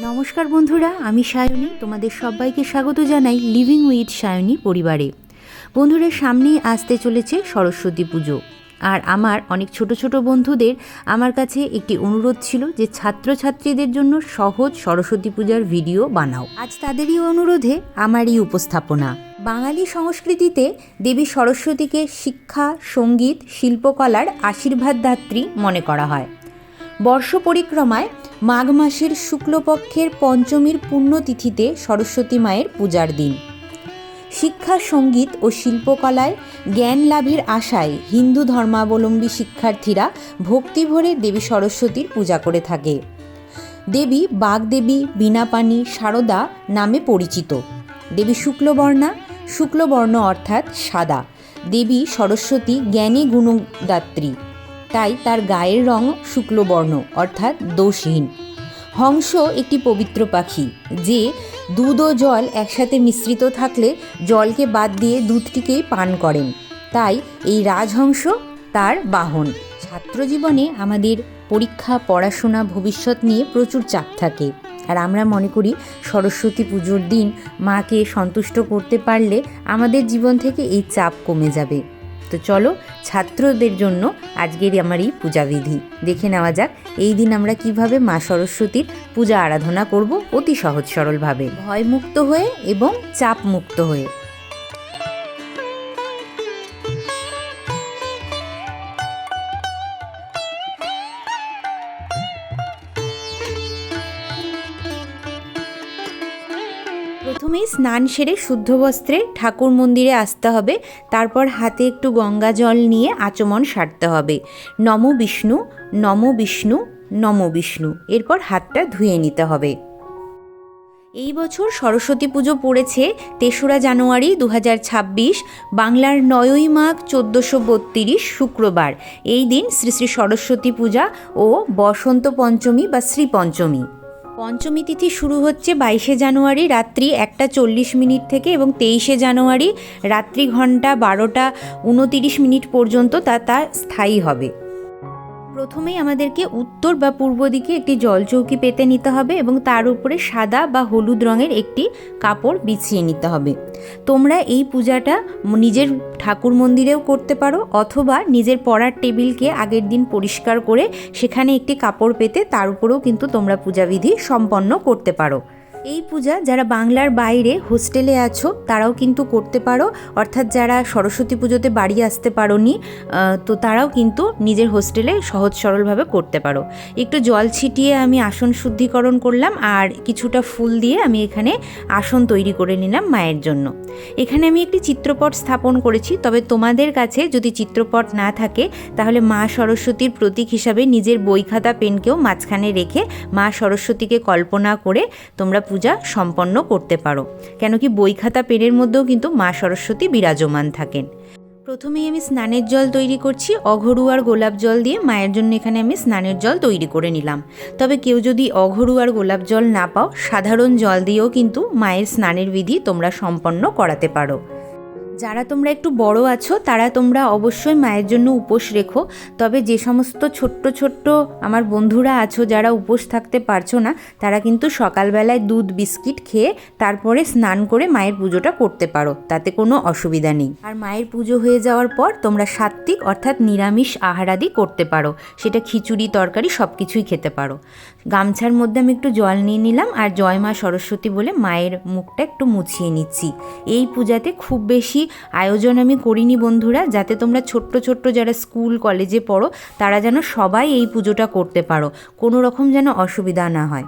নমস্কার বন্ধুরা, আমি সায়নী। তোমাদের সবাইকে স্বাগত জানাই লিভিং উইথ সায়নী পরিবারে। বন্ধুরা, সামনেই আসতে চলেছে সরস্বতী পুজো। আর আমার অনেক ছোট ছোট বন্ধুদের আমার কাছে একটি অনুরোধ ছিল যে ছাত্রছাত্রীদের জন্য সহজ সরস্বতী পূজার ভিডিও বানাও। আজ তাদেরই অনুরোধে আমারই উপস্থাপনা। বাঙালি সংস্কৃতিতে দেবী সরস্বতীকে শিক্ষা, সংগীত, শিল্পকলার আশীর্বাদদাত্রী মনে করা হয়। বর্ষ পরিক্রমায় মাঘ মাসের শুক্লপক্ষের পঞ্চমীর পুণ্যতিথিতে সরস্বতী মায়ের পূজার দিন। শিক্ষা, সংগীত ও শিল্পকলায় জ্ঞান লাভের আশায় হিন্দু ধর্মাবলম্বী শিক্ষার্থীরা ভক্তিভরে দেবী সরস্বতীর পূজা করে থাকে। দেবী বাগদেবী, বীণাপাণি শারদা নামে পরিচিত। দেবী শুক্লবর্ণা, শুক্লবর্ণ অর্থাৎ সাদা। দেবী সরস্বতী জ্ঞানী গুণদাত্রী। তাই তার গায়ের রং শুক্লবর্ণ, অর্থাৎ দোষহীন। হংস একটি পবিত্র পাখি, যে দুধ ও জল একসাথে মিশ্রিত থাকলে জলকে বাদ দিয়ে দুধটিকেই পান করেন। তাই এই রাজহংস তার বাহন। ছাত্রজীবনে আমাদের পরীক্ষা, পড়াশোনা, ভবিষ্যৎ নিয়ে প্রচুর চাপ থাকে। আর আমরা মনে করি, সরস্বতী পুজোর দিন মাকে সন্তুষ্ট করতে পারলে আমাদের জীবন থেকে এই চাপ কমে যাবে। তো চলো ছাত্রদের জন্য আজকের আমার এই পূজাবিধি দেখে নেওয়া যাক, এই দিন আমরা কীভাবে মা সরস্বতীর পূজা আরাধনা করব অতি সহজ সরলভাবে ভয়মুক্ত হয়ে এবং চাপ মুক্ত হয়ে। প্রথমেই স্নান সেরে শুদ্ধ বস্ত্রে ঠাকুর মন্দিরে আসতে হবে। তারপর হাতে একটু গঙ্গা জল নিয়ে আচমন সারতে হবে। নম বিষ্ণু নম বিষ্ণু নম বিষ্ণু। এরপর হাতটা ধুয়ে নিতে হবে। এই বছর সরস্বতী পুজো পড়েছে তেসরা জানুয়ারি দু হাজার ছাব্বিশ, বাংলার নয়ই মাঘ চোদ্দোশো বত্রিশ, শুক্রবার। এই দিন শ্রী শ্রী সরস্বতী পূজা ও বসন্ত পঞ্চমী বা শ্রী পঞ্চমী। পঞ্চমী তিথি শুরু হচ্ছে বাইশে জানুয়ারি রাত্রি একটা চল্লিশ মিনিট থেকে এবং তেইশে জানুয়ারি রাত্রি ঘণ্টা বারোটা উনতিরিশ মিনিট পর্যন্ত তা তা স্থায়ী হবে। প্রথমেই আমাদেরকে উত্তর বা পূর্ব দিকে একটি জলচৌকি পেতে নিতে হবে এবং তার উপরে সাদা বা হলুদ রঙের একটি কাপড় বিছিয়ে নিতে হবে। তোমরা এই পূজাটা নিজের ঠাকুর মন্দিরেও করতে পারো অথবা নিজের পড়ার টেবিলকে আগের দিন পরিষ্কার করে সেখানে একটি কাপড় পেতে তার উপরেও কিন্তু তোমরা পূজাবিধি সম্পন্ন করতে পারো। এই পূজা যারা বাংলার বাইরে হোস্টেলে আছো, তারাও কিন্তু করতে পারো। অর্থাৎ যারা সরস্বতী পুজোতে বাড়ি আসতে পারোনি তো তারাও কিন্তু নিজের হোস্টেলে সহজ সরলভাবে করতে পারো। একটু জল ছিটিয়ে আমি আসন শুদ্ধিকরণ করলাম, আর কিছুটা ফুল দিয়ে আমি এখানে আসন তৈরি করে নিলাম মায়ের জন্য। এখানে আমি একটি চিত্রপট স্থাপন করেছি, তবে তোমাদের কাছে যদি চিত্রপট না থাকে, তাহলে মা সরস্বতীর প্রতীক হিসাবে নিজের বই খাতা পেনকেও মাঝখানে রেখে মা সরস্বতীকে কল্পনা করে তোমরা পূজা সম্পন্ন করতে পারো। কেন কি বই খাতা পেনের মধ্যেও কিন্তু মা সরস্বতী বিরাজমান থাকেন। প্রথমেই আমি স্নানের জল তৈরি করছি, অঘরু আর গোলাপ জল দিয়ে মায়ের জন্য এখানে আমি স্নানের জল তৈরি করে নিলাম। তবে কেউ যদি অঘরু আর গোলাপ জল না পাও, সাধারণ জল দিয়েও কিন্তু মায়ের স্নানের বিধি তোমরা সম্পন্ন করাতে পারো। যারা তোমরা একটু বড় আছো, তারা তোমরা অবশ্যই মায়ের জন্য উপোস রেখো। তবে যে সমস্ত ছোট্ট ছোট্ট আমার বন্ধুরা আছো, যারা উপোস থাকতে পারছ না, তারা কিন্তু সকালবেলায় দুধ, বিস্কিট খেয়ে তারপরে স্নান করে মায়ের পুজোটা করতে পারো। তাতে কোনো অসুবিধা নেই। আর মায়ের পুজো হয়ে যাওয়ার পর তোমরা সাত্ত্বিক অর্থাৎ নিরামিষ আহারাদি করতে পারো। সেটা খিচুড়ি, তরকারি সব কিছুই খেতে পারো। গামছার মধ্যে আমি একটু জল নিয়ে নিলাম আর জয় মা সরস্বতী বলে মায়ের মুখটা একটু মুছিয়ে নিচ্ছি। এই পূজাতে খুব বেশি আয়োজন আমি করিনি বন্ধুরা, যাতে তোমরা ছোট্ট ছোট্ট যারা স্কুল, কলেজে পড়ো, তারা যেন সবাই এই পুজোটা করতে পারো, কোনো রকম যেন অসুবিধা না হয়।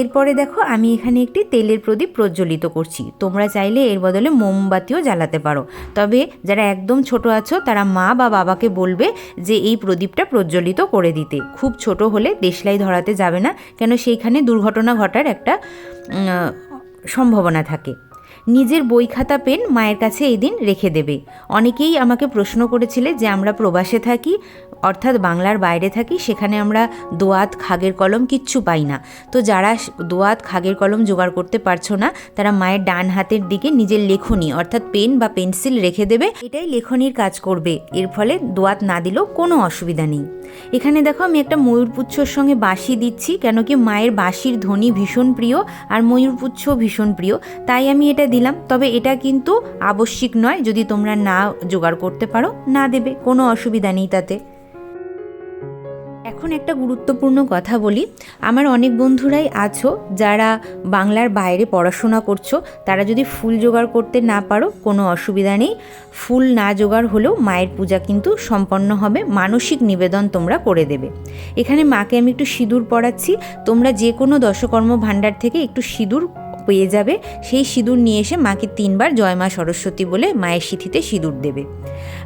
এরপরে দেখো, আমি এখানে একটি তেলের প্রদীপ প্রজ্বলিত করছি। তোমরা চাইলে এর বদলে মোমবাতিও জ্বালাতে পারো। তবে যারা একদম ছোট আছো, তারা মা বা বাবাকে বলবে যে এই প্রদীপটা প্রজ্বলিত করে দিতে। খুব ছোট হলে দেশলাই ধরাতে যাবে না, কেন সেইখানে দুর্ঘটনা ঘটার একটা সম্ভাবনা থাকে। নিজের বই খাতা পেন মায়ের কাছে এই দিন রেখে দেবে। অনেকেই আমাকে প্রশ্ন করেছিলে যে আমরা প্রবাসে থাকি অর্থাৎ বাংলার বাইরে থাকি, সেখানে আমরা দোয়াত খাগের কলম কিচ্ছু পাই না। তো যারা দোয়াত খাগের কলম জোগাড় করতে পারছ না, তারা মায়ের ডান হাতের দিকে নিজের লেখনী, অর্থাৎ পেন বা পেন্সিল রেখে দেবে, এটাই লেখনির কাজ করবে। এর ফলে দোয়াত না দিলেও কোনো অসুবিধা নেই। এখানে দেখো, আমি একটা ময়ূরপুচ্ছর সঙ্গে বাঁশি দিচ্ছি কেন কি মায়ের বাঁশির ধ্বনি ভীষণ প্রিয় আর ময়ূরপুচ্ছ ভীষণ প্রিয়। তাই আমি এটা দিলাম, তবে এটা কিন্তু আবশ্যিক নয়, যদি তোমরা না জোগাড় করতে পারো, না দেবে, কোনো অসুবিধা নেই তাতে। এখন একটা গুরুত্বপূর্ণ কথা বলি। আমার অনেক বন্ধুরাই আছো, যারা বাংলার বাইরে পড়াশোনা করছ, তারা যদি ফুল জোগাড় করতে না পারো, কোনো অসুবিধা নেই। ফুল না জোগাড় হলেও মায়ের পূজা কিন্তু সম্পন্ন হবে, মানসিক নিবেদন তোমরা করে দেবে। এখানে মাকে আমি একটু সিঁদুর পড়াচ্ছি তোমরা যে কোনো দশকর্ম ভাণ্ডার থেকে একটু সিঁদুর পেয়ে যাবে, সেই সিঁদুর নিয়ে এসে মাকে তিনবার জয় মা সরস্বতী বলে মায়ের সিথিতে সিঁদুর দেবে।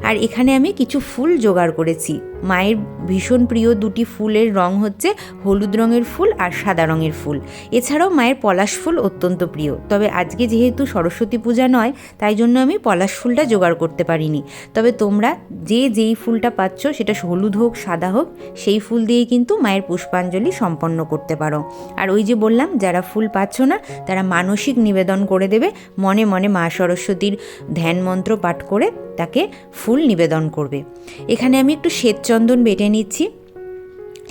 আর এখানে আমি কিছু ফুল জোগাড় করেছি। মায়ের ভীষণ প্রিয় দুটি ফুলের রং হচ্ছে হলুদ রঙের ফুল আর সাদা রঙের ফুল। এছাড়াও মায়ের পলাশ ফুল অত্যন্ত প্রিয়। তবে আজকে যেহেতু সরস্বতী পূজা নয়, তাই জন্য আমি পলাশ ফুলটা জোগাড় করতে পারিনি। তবে তোমরা যে যেই ফুলটা পাচ্ছ, সেটা হলুদ হোক, সাদা হোক, সেই ফুল দিয়ে কিন্তু মায়ের পুষ্পাঞ্জলি সম্পন্ন করতে পারো। আর ওই যে বললাম, যারা ফুল পাচ্ছ না, তারা মানসিক নিবেদন করে দেবে। মনে মনে মা সরস্বতীর ধ্যান মন্ত্র পাঠ করে তাকে ফুল নিবেদন করবে। এখানে আমি একটু শ্বেতচন্দন বেটে নিচ্ছি।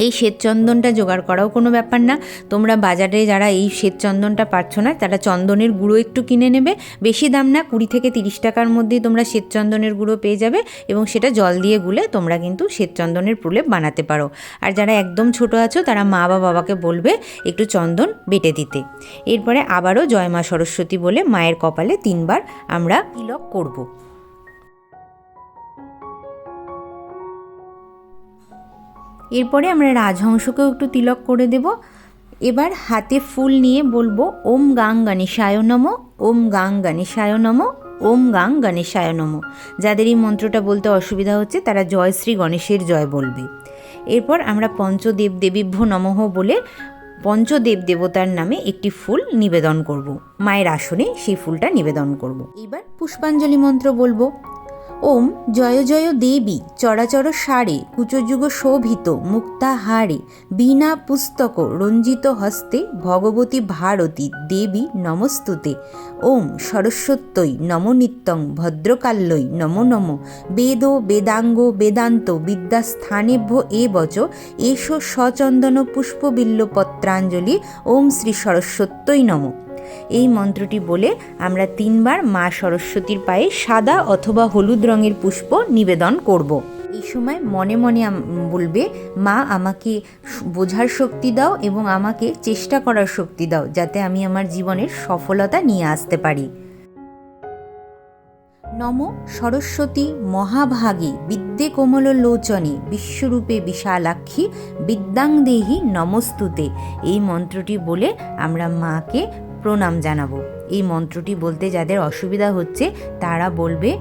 এই শ্বেতচন্দনটা জোগাড় করাও কোনো ব্যাপার না। তোমরা বাজারে যারা এই শ্বেতচন্দনটা পাচ্ছ না, তারা চন্দনের গুঁড়ো একটু কিনে নেবে। বেশি দাম না, কুড়ি থেকে তিরিশ টাকার মধ্যেই তোমরা শ্বেতচন্দনের গুঁড়ো পেয়ে যাবে এবং সেটা জল দিয়ে গুলে তোমরা কিন্তু শ্বেতচন্দনের প্রলেপ বানাতে পারো। আর যারা একদম ছোট আছো, তারা মা বা বাবাকে বলবে একটু চন্দন বেটে দিতে। এরপরে আবারও জয় মা সরস্বতী বলে মায়ের কপালে তিনবার আমরা তিলক করব। এরপরে আমরা রাজহংসকেও একটু তিলক করে দেব। এবার হাতে ফুল নিয়ে বলব, ওম গাং গণেশায় নম, ওম গাং গণেশায় নম, ওম গাং গণেশায় নম। যাদের এই মন্ত্রটা বলতে অসুবিধা হচ্ছে, তারা জয় শ্রী গণেশের জয় বলবে। এরপর আমরা পঞ্চদেব দেবীভ্য নমঃ বলে পঞ্চদেব দেবতার নামে একটি ফুল নিবেদন করব। মায়ের আসনে সেই ফুলটা নিবেদন করব। এবার পুষ্পাঞ্জলি মন্ত্র বলব। ওম জয় জয় দেবী চরাচর সারে কুচযুগ শোভিত মুক্তাহারে বীণা পুস্তক রঞ্জিত হস্তে ভগবতী ভারতী দেবী নমস্তুতে। ওম সরস্বত্যই নম নিত্যং ভদ্রকাল্যই নম নম বেদ বেদাঙ্গ বেদান্ত বিদ্যাস্থানেভ্য এ বচ এষ সচন্দন পুষ্পবিল্ল পত্রাঞ্জলি ওম শ্রী সরস্বত্যই নম। এই মন্ত্রটি বলে আমরা তিনবার মা সরস্বতীর পায়ে সাদা অথবা হলুদ রঙের পুষ্প নিবেদন করব। এই সময় মনে মনে বলবে, মা, আমাকে বোঝার শক্তি দাও এবং আমাকে চেষ্টা করার শক্তি দাও যাতে আমি আমার জীবনের সফলতা নিয়ে আসতে পারি নম সরস্বতী মহাভাগে বিদ্যে কোমল লোচনে বিশ্বরূপে বিশালাক্ষী বিদ্যাং বিদ্যাংদেহী নমস্তুতে এই মন্ত্রটি বলে আমরা মাকে প্রণাম জানাব। এই মন্ত্রটি বলতে যাদের অসুবিধা হচ্ছে, তারা বলবে,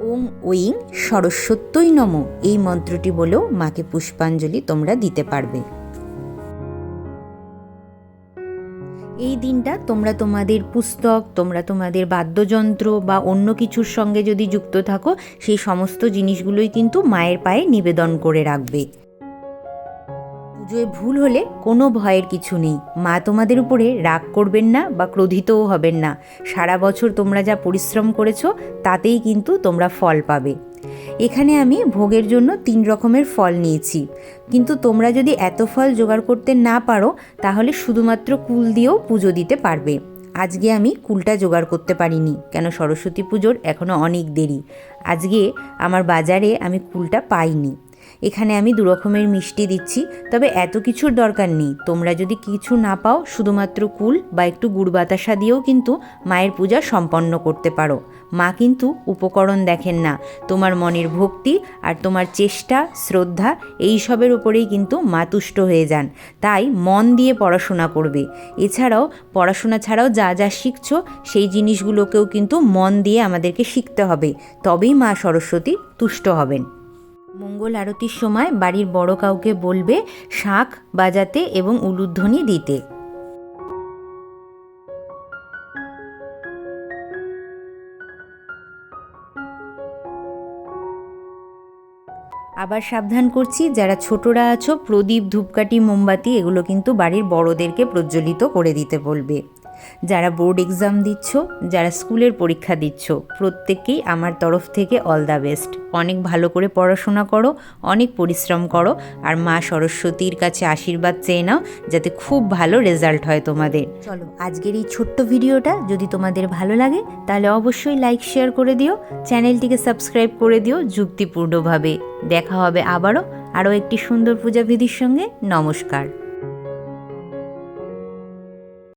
ওং ওইং সরস্বত্যই নম। এই মন্ত্রটি বলেও মাকে পুষ্পাঞ্জলি তোমরা দিতে পারবে। এই দিনটা তোমরা তোমাদের পুস্তক, তোমরা তোমাদের বাদ্যযন্ত্র বা অন্য কিছুর সঙ্গে যদি যুক্ত থাকো, সেই সমস্ত জিনিসগুলোই কিন্তু মায়ের পায়ে নিবেদন করে রাখবে। পুজোয় ভুল হলে কোনো ভয়ের কিছু নেই। মা তোমাদের উপরে রাগ করবেন না বা ক্রোধিতও হবেন না। সারা বছর তোমরা যা পরিশ্রম করেছ, তাতেই কিন্তু তোমরা ফল পাবে। এখানে আমি ভোগের জন্য তিন রকমের ফল নিয়েছি। কিন্তু তোমরা যদি এত ফল জোগাড় করতে না পারো, তাহলে শুধুমাত্র কুল দিয়েও পুজো দিতে পারবে। আজকে আমি কুলটা জোগাড় করতে পারিনি, কেন সরস্বতী পুজোর এখনও অনেক দেরি। আজকে আমার বাজারে আমি কুলটা পাইনি। এখানে আমি দু রকমের মিষ্টি দিচ্ছি, তবে এত কিছুর দরকার নেই। তোমরা যদি কিছু না পাও, শুধুমাত্র কুল বা একটু গুড় বাতাসা দিয়েও কিন্তু মায়ের পূজা সম্পন্ন করতে পারো। মা কিন্তু উপকরণ দেখেন না। তোমার মনের ভক্তি আর তোমার চেষ্টা, শ্রদ্ধা, এই সবের উপরেই কিন্তু মা তুষ্ট হয়ে যান। তাই মন দিয়ে পড়াশোনা করবে। এছাড়াও পড়াশোনা ছাড়াও যা যা শিখছো, সেই জিনিসগুলোকেও কিন্তু মন দিয়ে আমাদেরকে শিখতে হবে। তবেই মা সরস্বতী তুষ্ট হবেন। মঙ্গল আরতির সময় বাড়ির বড় কাউকে বলবে শাঁখ বাজাতে এবং উলুধ্বনি দিতে। আবার সাবধান করছি, যারা ছোটরা আছো, প্রদীপ, ধূপকাঠি, মোমবাতি, এগুলো কিন্তু বাড়ির বড়দেরকে প্রজ্বলিত করে দিতে বলবে। যারা বোর্ড এক্সাম দিচ্ছ, যারা স্কুলের পরীক্ষা দিচ্ছ প্রত্যেককেই আমার তরফ থেকে অল দ্য বেস্ট। অনেক ভালো করে পড়াশোনা করো, অনেক পরিশ্রম করো, আর মা সরস্বতীর কাছে আশীর্বাদ চেয়ে নাও, যাতে খুব ভালো রেজাল্ট হয় তোমাদের। চলো, আজকের এই ছোট্ট ভিডিওটা যদি তোমাদের ভালো লাগে, তাহলে অবশ্যই লাইক, শেয়ার করে দিও, চ্যানেলটিকে সাবস্ক্রাইব করে দিও যুক্তিপূর্ণভাবে। দেখা হবে আবারও আরও একটি সুন্দর পূজা বিধির সঙ্গে। নমস্কার।